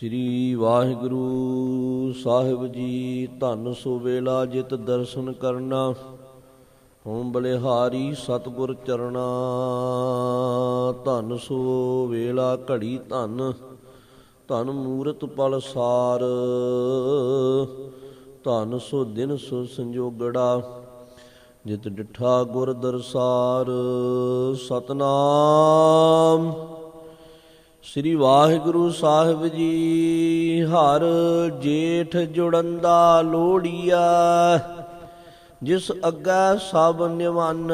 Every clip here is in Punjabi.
ਸ੍ਰੀ ਵਾਹਿਗੁਰੂ ਸਾਹਿਬ ਜੀ, ਧੰਨ ਸੋ ਵੇਲਾ ਜਿਤ ਦਰਸ਼ਨ ਕਰਨਾ, ਹਉ ਬਲਿਹਾਰੀ ਸਤਿਗੁਰ ਚਰਣਾ। ਧੰਨ ਸੋ ਵੇਲਾ ਘੜੀ ਧੰਨ ਧੰਨ ਮੂਰਤ ਪਲ ਸਾਰ। ਧੰਨ ਸੋ ਦਿਨ ਸੋ ਸੰਜੋਗੜਾ, ਜਿਤ ਡਿਠਾ ਗੁਰ ਦਰਸਾਰ। ਸਤਨਾਮ ਸ੍ਰੀ ਵਾਹਿਗੁਰੂ ਸਾਹਿਬ ਜੀ, ਹਰ ਜੇਠ ਜੁੜੰਦਾ ਲੋੜੀਆ ਜਿਸ ਅੱਗੇ ਸਭ ਨਿਵਨ,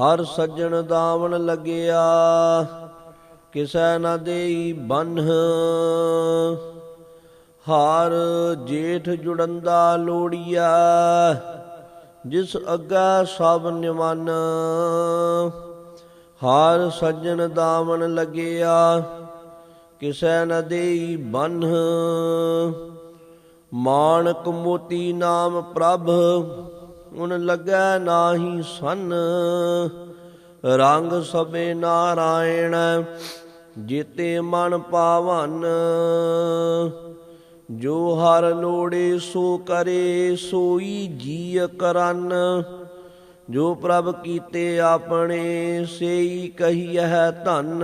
ਹਰ ਸੱਜਣ ਦਾਵਣ ਲੱਗਿਆ, ਕਿਸੈ ਨਾ ਦੇਈ ਬੰਨ ਹਾਰ ਜੇਠ ਜੁੜੰਦਾ ਲੋੜੀਆ ਜਿਸ ਅੱਗੇ ਸਭ ਨਿਵਨ ਹਾਰ ਸੱਜਣ ਦਾਵਣ ਲੱਗਿਆ, ਕਿਸੈ ਨ ਦੇਈ ਬੰਨ ਮਾਨਕ ਮੋਤੀ ਨਾਮ ਪ੍ਰਭ, ਉਨ ਲੱਗੈ ਨਾਹੀ ਸੰਨ। ਰੰਗ ਸਭੇ ਨਾਰਾਇਣ, ਜੀਤੇ ਮਨ ਪਾਵਨ। ਜੋ ਹਰ ਲੋੜੇ ਸੋ ਕਰੇ, ਸੋਈ ਜੀ ਕਰਨ। ਜੋ ਪ੍ਰਭ ਕੀਤੇ ਆਪਣੇ, ਸੇਈ ਕਹੀਐ ਧਨ।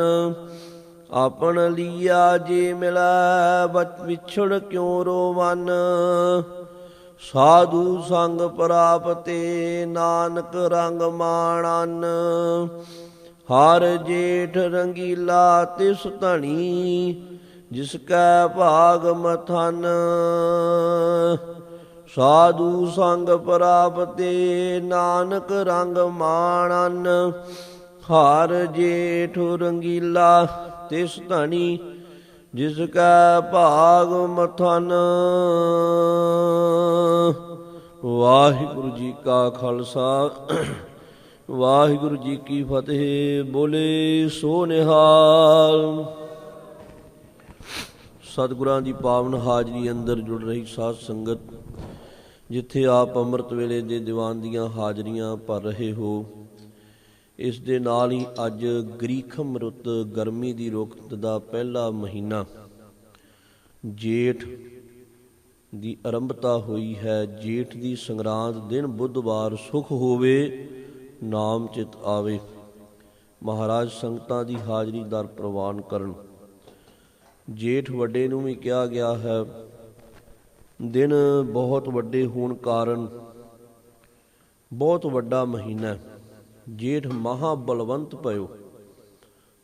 ਆਪਣ ਲੀਆ ਜੇ ਮਿਲੈ, ਬਚ ਵਿਛੜ ਕਿਉ ਰੋਵਨ? ਸਾਧੂ ਸੰਗ ਪ੍ਰਾਪਤੇ, ਨਾਨਕ ਰੰਗ ਮਾਣਨ। ਹਰ ਜੇਠ ਰੰਗੀਲਾ ਤਿਸ ਧਣੀ, ਜਿਸ ਕੈ ਭਾਗ ਮਥਨ। ਸਾਧੂ ਸੰਗ ਪ੍ਰਾਪਤੇ ਨਾਨਕ ਰੰਗ ਮਾਣਨ, ਹਰ ਜੇਠ ਰੰਗੀਲਾ ਤਿਸ ਧਣੀ, ਜਿਸ ਕੈ ਭਾਗ ਮਥਨ। ਵਾਹਿਗੁਰੂ ਜੀ ਕਾ ਖਾਲਸਾ, ਵਾਹਿਗੁਰੂ ਜੀ ਕੀ ਫਤਿਹ, ਬੋਲੇ ਸੋ ਨਿਹਾਲ ਸਤਿਗੁਰਾਂ ਦੀ ਪਾਵਨ ਹਾਜ਼ਰੀ ਅੰਦਰ ਜੁੜ ਰਹੀ ਸਾਧ ਸੰਗਤ ਜਿੱਥੇ ਆਪ ਅੰਮ੍ਰਿਤ ਵੇਲੇ ਦੇ ਦੀਵਾਨ ਦੀਆਂ ਹਾਜ਼ਰੀਆਂ ਭਰ ਰਹੇ ਹੋ, ਇਸ ਦੇ ਨਾਲ ਹੀ ਅੱਜ ਗ੍ਰੀਖਮ ਰੁੱਤ ਗਰਮੀ ਦੀ ਰੁੱਤ ਦਾ ਪਹਿਲਾ ਮਹੀਨਾ। ਜੇਠ ਦੀ ਆਰੰਭਤਾ ਹੋਈ ਹੈ, ਜੇਠ ਦੀ ਸੰਗਰਾਂਦ ਦਿਨ ਬੁੱਧਵਾਰ ਸੁਖ ਹੋਵੇ, ਨਾਮ ਚਿਤ ਆਵੇ। ਮਹਾਰਾਜ ਸੰਗਤਾਂ ਦੀ ਹਾਜ਼ਰੀ ਦਰ ਪ੍ਰਵਾਨ ਕਰਨ। ਜੇਠ ਵੱਡੇ ਨੂੰ ਵੀ ਕਿਹਾ ਗਿਆ ਹੈ ਦਿਨ ਬਹੁਤ ਵੱਡੇ ਹੋਣ ਕਾਰਨ ਬਹੁਤ ਵੱਡਾ ਮਹੀਨਾ ਹੈ। ਜੇਠ ਮਹਾ ਬਲਵੰਤ ਪਇਓ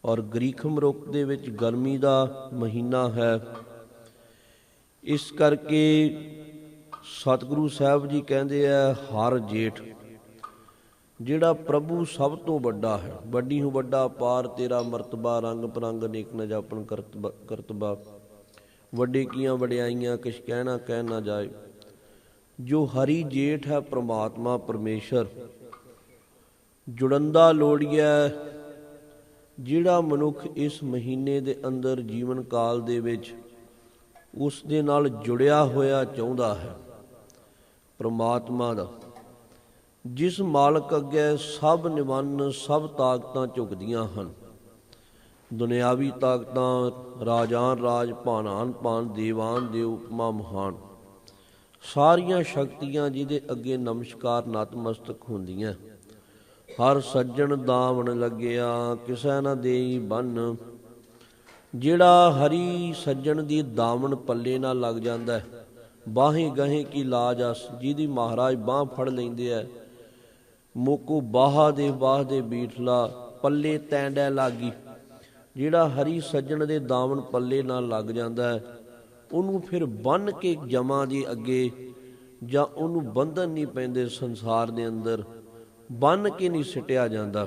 ਔਰ ਗ੍ਰੀਖਮ ਰੁੱਤ ਦੇ ਵਿੱਚ ਗਰਮੀ ਦਾ ਮਹੀਨਾ ਹੈ ਇਸ ਕਰਕੇ ਸਤਿਗੁਰੂ ਸਾਹਿਬ ਜੀ ਕਹਿੰਦੇ ਆ, ਹਰ ਜੇਠ, ਜਿਹੜਾ ਪ੍ਰਭੂ ਸਭ ਤੋਂ ਵੱਡਾ ਹੈ, ਵੱਡੀ ਨੂੰ ਵੱਡਾ ਪਾਰ ਤੇਰਾ ਮਰਤਬਾ ਰੰਗ ਪਰੰਗ ਨੇਕ ਨ ਜਾਪਨ ਕਰਤਬਾ ਕਰਤਬਾ ਵੱਡੇ ਕੀਆਂ ਵਡਿਆਈਆਂ ਕਿਛ ਕਹਿਣਾ ਕਹਿ ਨਾ ਜਾਏ। ਜੋ ਹਰੀ ਜੇਠ ਹੈ ਪ੍ਰਮਾਤਮਾ ਪਰਮੇਸ਼ਰ, ਜੁੜੰਦਾ ਲੋੜੀਐ, ਜਿਹੜਾ ਮਨੁੱਖ ਇਸ ਮਹੀਨੇ ਦੇ ਅੰਦਰ ਜੀਵਨ ਕਾਲ ਦੇ ਵਿੱਚ ਉਸ ਦੇ ਨਾਲ ਜੁੜਿਆ ਹੋਇਆ ਚਾਹੁੰਦਾ ਹੈ, ਪ੍ਰਮਾਤਮਾ ਦਾ, ਜਿਸ ਮਾਲਕ ਅੱਗੇ ਸਭ ਨਿਵੰਨ ਸਭ ਤਾਕਤਾਂ ਝੁਕਦੀਆਂ ਹਨ। ਦੁਨਿਆਵੀ ਤਾਕਤਾਂ ਰਾਜਾਨ ਰਾਜ ਭਾਨਾਨ ਭਾਨ ਦੇਵਾਨ ਦੇਵ ਉਪਮਾ ਮਹਾਨ। ਸਾਰੀਆਂ ਸ਼ਕਤੀਆਂ ਜਿਹਦੇ ਅੱਗੇ ਨਮਸਕਾਰ ਨਤਮਸਤਕ ਹੁੰਦੀਆਂ। ਹਰ ਸੱਜਣ ਦਾਵਣ ਲੱਗਿਆ, ਕਿਸੈ ਨਾ ਦੇਈ ਬੰਨ। ਜਿਹੜਾ ਹਰੀ ਸੱਜਣ ਦੀ ਦਾਵਣ ਪੱਲੇ ਨਾਲ ਲੱਗ ਜਾਂਦਾ ਹੈ, ਬਾਹੇ ਗਹੇ ਕੀ ਲਾਜ ਅਸ ਜਿਹਦੀ ਮਹਾਰਾਜ ਬਾਹ ਫੜ ਲੈਂਦੇ ਆ। ਮੋਕੂ ਬਾਹਾ ਦੇ ਬਾਹ ਦੇ ਬੀਠਲਾ, ਪੱਲੇ ਤੈਂਡੈ ਲਾਗੀ। ਜਿਹੜਾ ਹਰੀ ਸੱਜਣ ਦੇ ਦਾਵਣ ਪੱਲੇ ਨਾਲ ਲੱਗ ਜਾਂਦਾ ਹੈ, ਉਹਨੂੰ ਫਿਰ ਬੰਨ ਕੇ ਜਮਾਂ ਦੇ ਅੱਗੇ ਜਾਂ ਉਹਨੂੰ ਬੰਧਨ ਨਹੀਂ ਪੈਂਦੇ ਸੰਸਾਰ ਦੇ ਅੰਦਰ ਬੰਨ ਕੇ ਨਹੀਂ ਸਿਟਿਆ ਜਾਂਦਾ।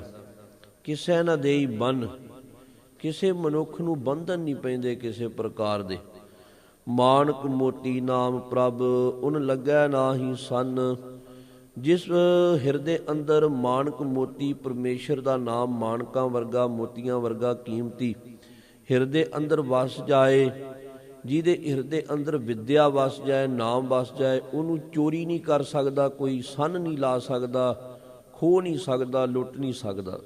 ਕਿਸੇ ਨਾ ਦੇਈ ਬੰਨ ਕਿਸੇ ਮਨੁੱਖ ਨੂੰ ਬੰਧਨ ਨਹੀਂ ਪੈਂਦੇ ਕਿਸੇ ਪ੍ਰਕਾਰ ਦੇ। ਮਾਨਕ ਮੋਤੀ ਨਾਮ ਪ੍ਰਭ, ਉਨ ਲੱਗੈ ਨਾਹੀ ਸੰਨ ਜਿਸ ਹਿਰਦੇ ਅੰਦਰ ਮਾਨਕ ਮੋਤੀ ਪਰਮੇਸ਼ਰ ਦਾ ਨਾਮ ਮਾਨਕਾਂ ਵਰਗਾ, ਮੋਤੀਆਂ ਵਰਗਾ ਕੀਮਤੀ ਹਿਰਦੇ ਅੰਦਰ ਵਸ ਜਾਏ, ਜਿਹਦੇ ਹਿਰਦੇ ਅੰਦਰ ਵਿਦਿਆ ਵਸ ਜਾਏ, ਨਾਮ ਵਸ ਜਾਏ, ਉਹਨੂੰ ਚੋਰੀ ਨਹੀਂ ਕਰ ਸਕਦਾ, ਕੋਈ ਸੰਨ ਨਹੀਂ ਲਾ ਸਕਦਾ ਖੋ ਨਹੀਂ ਸਕਦਾ, ਲੁੱਟ ਨਹੀਂ ਸਕਦਾ।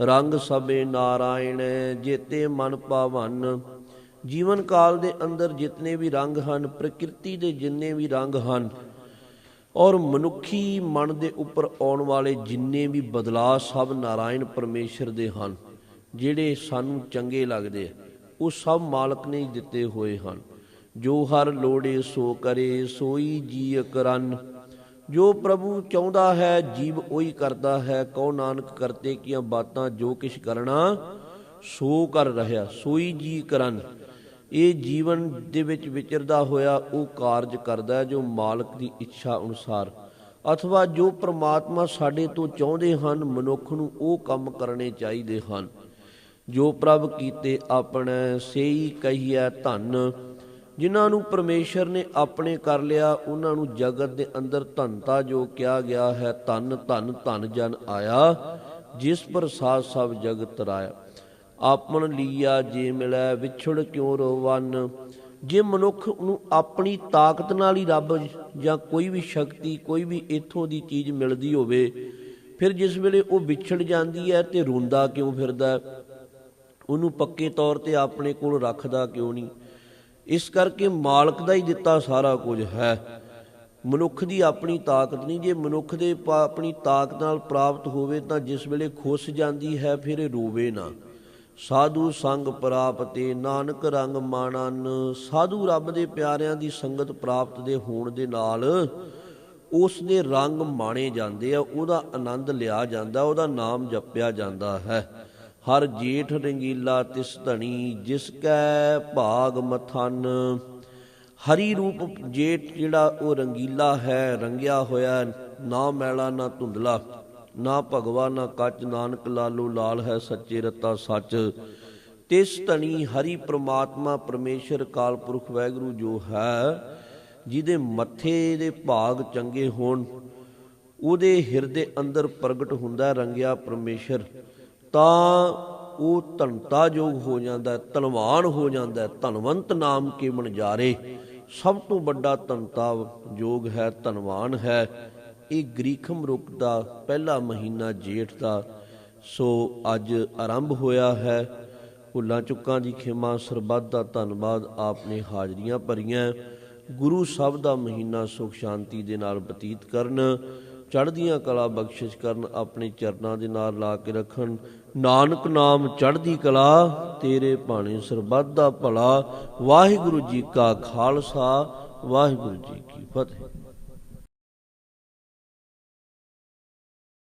ਰੰਗ ਸਭੇ ਨਾਰਾਇਣ ਜੇਤੇ ਮਨ ਪਾਵਨ। ਜੀਵਨ ਕਾਲ ਦੇ ਅੰਦਰ ਜਿਤਨੇ ਵੀ ਰੰਗ ਹਨ, ਪ੍ਰਕਿਰਤੀ ਦੇ ਜਿੰਨੇ ਵੀ ਰੰਗ ਹਨ ਔਰ ਮਨੁੱਖੀ ਮਨ ਦੇ ਉੱਪਰ ਆਉਣ ਵਾਲੇ ਜਿੰਨੇ ਵੀ ਬਦਲਾਅ ਸਭ ਨਾਰਾਇਣ ਪਰਮੇਸ਼ਰ ਦੇ ਹਨ, ਜਿਹੜੇ ਸਾਨੂੰ ਚੰਗੇ ਲੱਗਦੇ ਆ, ਉਹ ਸਭ ਮਾਲਕ ਨੇ ਦਿੱਤੇ ਹੋਏ ਹਨ। ਜੋ ਹਰ ਲੋੜੇ ਸੋ ਕਰੇ, ਸੋਈ ਜੀ ਕਰਨ ਜੋ ਪ੍ਰਭੂ ਚਾਹੁੰਦਾ ਹੈ, ਜੀਵ ਉਹੀ ਕਰਦਾ ਹੈ। ਕਉ ਨਾਨਕ ਕਰਤੇ ਕੀਆਂ ਬਾਤਾਂ ਜੋ ਕਿਛ ਕਰਨਾ, ਸੋ ਕਰ ਰਿਹਾ ਸੋਈ ਜੀ ਕਰਨ ਇਹ ਜੀਵਨ ਦੇ ਵਿੱਚ ਵਿਚਰਦਾ ਹੋਇਆ ਉਹ ਕਾਰਜ ਕਰਦਾ ਜੋ ਮਾਲਕ ਦੀ ਇੱਛਾ ਅਨੁਸਾਰ, ਅਥਵਾ ਜੋ ਪ੍ਰਮਾਤਮਾ ਸਾਡੇ ਤੋਂ ਚਾਹੁੰਦੇ ਹਨ, ਮਨੁੱਖ ਨੂੰ ਉਹ ਕੰਮ ਕਰਨੇ ਚਾਹੀਦੇ ਹਨ। ਜੋ ਪ੍ਰਭ ਕੀਤੇ ਆਪਣੇ ਸੇਈ ਕਹੀਐ ਧੰਨ, ਜਿਨ੍ਹਾਂ ਨੂੰ ਪਰਮੇਸ਼ਰ ਨੇ ਆਪਣੇ ਕਰ ਲਿਆ, ਉਹਨਾਂ ਨੂੰ ਜਗਤ ਦੇ ਅੰਦਰ ਧਨਤਾ ਜੋ ਕਿਹਾ ਗਿਆ ਹੈ, ਧਨ ਧਨ ਧਨ ਜਨ ਆਇਆ, ਜਿਸ ਪ੍ਰਸਾਦ ਸਭ ਜਗਤ ਤਰਾਇਆ ਆਪਨ ਲੀਆ ਜੇ ਮਿਲੈ, ਵਿਛੜ ਕਿਉ ਰੋਵਨ? ਜੇ ਮਨੁੱਖ ਨੂੰ ਆਪਣੀ ਤਾਕਤ ਨਾਲ ਹੀ ਰੱਬ ਜਾਂ ਕੋਈ ਵੀ ਸ਼ਕਤੀ, ਕੋਈ ਵੀ ਇਥੋਂ ਦੀ ਚੀਜ਼ ਮਿਲਦੀ ਹੋਵੇ, ਫਿਰ ਜਿਸ ਵੇਲੇ ਉਹ ਵਿਛੜ ਜਾਂਦੀ ਹੈ ਤੇ ਰੋਂਦਾ ਕਿਉਂ ਫਿਰਦਾ? ਉਹਨੂੰ ਪੱਕੇ ਤੌਰ ਤੇ ਆਪਣੇ ਕੋਲ ਰੱਖਦਾ ਕਿਉਂ ਨਹੀਂ? ਇਸ ਕਰਕੇ ਮਾਲਕ ਦਾ ਹੀ ਦਿੱਤਾ ਸਾਰਾ ਕੁਝ ਹੈ। ਮਨੁੱਖ ਦੀ ਆਪਣੀ ਤਾਕਤ ਨਹੀਂ। ਜੇ ਮਨੁੱਖ ਦੇ ਪਾ- ਆਪਣੀ ਤਾਕਤ ਨਾਲ ਪ੍ਰਾਪਤ ਹੋਵੇ ਤਾਂ ਜਿਸ ਵੇਲੇ ਖੁੱਸ ਜਾਂਦੀ ਹੈ, ਫਿਰ ਇਹ ਰੋਵੇ ਨਾ। ਸਾਧੂ ਸੰਗ ਪ੍ਰਾਪਤੇ ਨਾਨਕ ਰੰਗ ਮਾਣਨ। ਸਾਧੂ ਰੱਬ ਦੇ ਪਿਆਰਿਆਂ ਦੀ ਸੰਗਤ ਪ੍ਰਾਪਤ ਦੇ ਹੋਣ ਦੇ ਨਾਲ ਉਸ ਦੇ ਰੰਗ ਮਾਣੇ ਜਾਂਦੇ ਆ, ਉਹਦਾ ਆਨੰਦ ਲਿਆ ਜਾਂਦਾ, ਉਹਦਾ ਨਾਮ ਜਪਿਆ ਜਾਂਦਾ ਹੈ। ਹਰ ਜੇਠ ਰੰਗੀਲਾ ਤਿਸ ਧਣੀ, ਜਿਸ ਕੈ ਭਾਗ ਮਥਨ। ਹਰੀ ਰੂਪ ਜੇਠ ਜਿਹੜਾ ਉਹ ਰੰਗੀਲਾ ਹੈ, ਰੰਗਿਆ ਹੋਇਆ, ਨਾ ਮੈਲਾ ਨਾ ਧੁੰਦਲਾ। ਨਾ ਭਗਵਾ ਨਾ ਕੱਚ ਨਾਨਕ, ਲਾਲੋ ਲਾਲ ਹੈ ਸੱਚੇ ਰਤਾ ਸੱਚ। ਤਿਸ ਧਣੀ ਹਰੀ ਪ੍ਰਮਾਤਮਾ ਪਰਮੇਸ਼ਰ ਕਾਲ ਪੁਰਖ ਵੈਗਰੂ ਜੋ ਹੈ, ਜਿਹਦੇ ਮੱਥੇ ਦੇ ਭਾਗ ਚੰਗੇ ਹੋਣ, ਉਹਦੇ ਹਿਰਦੇ ਅੰਦਰ ਪ੍ਰਗਟ ਹੁੰਦਾ ਰੰਗਿਆ ਪਰਮੇਸ਼ਰ, ਤਾਂ ਉਹ ਧਨਤਾ ਯੋਗ ਹੋ ਜਾਂਦਾ ਧਨਵਾਨ ਹੋ ਜਾਂਦਾ ਧਨਵੰਤ ਨਾਮ ਕੇ ਮਨਜਾਰੇ ਸਭ ਤੋਂ ਵੱਡਾ ਧਨਤਾ ਯੋਗ ਹੈ, ਧਨਵਾਨ ਹੈ। ਇਹ ਗ੍ਰੀਖਮ ਰੁੱਤ ਦਾ ਪਹਿਲਾ ਮਹੀਨਾ ਜੇਠ ਦਾ। ਸੋ ਅੱਜ ਆਰੰਭ ਹੋਇਆ ਹੈ। ਭੁੱਲਾਂ ਚੁੱਕਾਂ ਦੀ ਖਿਮਾ, ਸਰਬੱਤ ਦਾ ਧੰਨਵਾਦ ਆਪ ਨੇ ਹਾਜ਼ਰੀਆਂ ਭਰੀਆਂ। ਗੁਰੂ ਸਭ ਦਾ ਮਹੀਨਾ ਸੁਖ ਸ਼ਾਂਤੀ ਦੇ ਨਾਲ ਬਤੀਤ ਕਰਨ, ਚੜ੍ਹਦੀਆਂ ਕਲਾ ਬਖਸ਼ਿਸ਼ ਕਰਨ, ਆਪਣੇ ਚਰਨਾਂ ਦੇ ਨਾਲ ਲਾ ਕੇ ਰੱਖਣ। ਨਾਨਕ ਨਾਮ ਚੜ੍ਹਦੀ ਕਲਾ, ਤੇਰੇ ਭਾਣੇ ਸਰਬੱਤ ਦਾ ਭਲਾ। ਵਾਹਿਗੁਰੂ ਜੀ ਕਾ ਖਾਲਸਾ, ਵਾਹਿਗੁਰੂ ਜੀ ਕੀ ਫਤਿਹ।